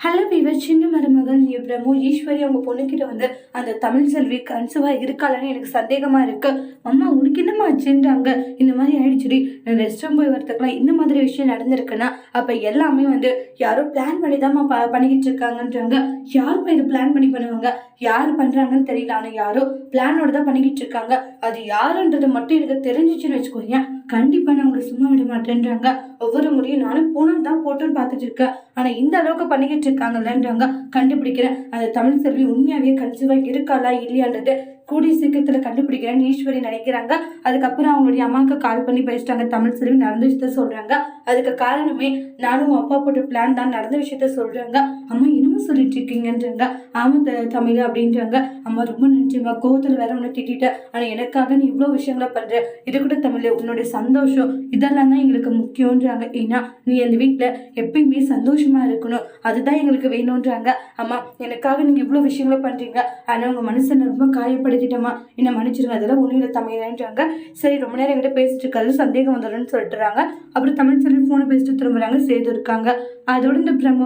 Hello viewer சின்ன மருமகள் பிரமு ஈஸ்வரி அவங்க பொண்ணுக்கிட்ட வந்து அந்த தமிழ் செல்வி கன்சுவா இருக்காளான்னு எனக்கு சந்தேகமா இருக்கு. அம்மா உனக்கு என்னம்மா ஆச்சுன்றாங்க. இந்த மாதிரி ஆயிடுச்சுடி நான் ரெஸ்ட் ரூம் போய் வரத்துக்குலாம் இந்த மாதிரி விஷயம் நடந்திருக்குன்னா அப்ப எல்லாமே வந்து யாரோ பிளான் பண்ணி தான் பண்ணிக்கிட்டு இருக்காங்கன்றாங்க. யாருமே இது பிளான் பண்ணி பண்ணுவாங்க? யார் பண்றாங்கன்னு தெரியல. ஆனால் யாரோ பிளானோட தான் பண்ணிக்கிட்டு இருக்காங்க. அது யாருன்றது மட்டும் எனக்கு தெரிஞ்சிச்சுன்னு வச்சுக்கோங்க கண்டிப்பா நான் உங்களை சும்மா விட மாட்டேன்றாங்க. ஒவ்வொரு முறையும் நானும் போனோம் தான் போட்டோன்னு பார்த்துட்டு இருக்கேன். ஆனால் இந்த அளவுக்கு பண்ணிக்கிட்டு இருக்காங்கல்லன்றவங்க கண்டுபிடிக்கிறேன். அந்த தமிழ் செல்வி உண்மையாகவே கன்சீவா இருக்காளா இல்லையான்றது கூடிய சீக்கிரத்துல கண்டுபிடிக்கிறேன்னு ஈஸ்வரி நினைக்கிறாங்க. அதுக்கப்புறம் அவங்களுடைய அம்மாவுக்கு கால் பண்ணி பேசிட்டாங்க. தமிழ் செல்வி நடந்த விஷயத்த சொல்றாங்க. அதுக்கு காரணமே நானும் உன் அப்பா போட்ட பிளான் தான். நடந்த விஷயத்த சொல்றாங்க. அம்மா என்னமோ சொல்லிட்டு இருக்கீங்கன்றாங்க. ஆமாம் தமிழ் அப்படின்றாங்க. அம்மா ரொம்ப நன்றிம்மா. கோவத்துல வேற ஒன்று திட்டிட்ட ஆனா எனக்காக நீ இவ்வளோ விஷயங்களை பண்ற. இது கூட தமிழ் உன்னுடைய சந்தோஷம். இதெல்லாம் தான் எங்களுக்கு முக்கியன்றாங்க ஏன்னா நீ அந்த வீட்டில் எப்பயுமே சந்தோஷமா இருக்கணும். அதுதான் எங்களுக்கு வேணுன்றாங்க அம்மா எனக்காக நீங்க இவ்வளோ விஷயங்களை பண்றீங்க. ஆனா உங்க மனசை ரொம்ப ரொம்ப காயப்படுத்திட்டோமா என்ன மன்னிச்சிருங்க அதெல்லாம் ஒன்றும் இல்லை தமிழ்ன்றாங்க சரி ரொம்ப நேரம் எங்கிட்ட பேசிட்டு இருக்காது சந்தேகம் வந்துடும்னு சொல்லிட்டுறாங்க. அப்புறம் தமிழ் சொல்லி ஃபோனை பேசிட்டு திரும்புறாங்க. சேது இருக்காங்க. அதோட இந்த பிரம்ம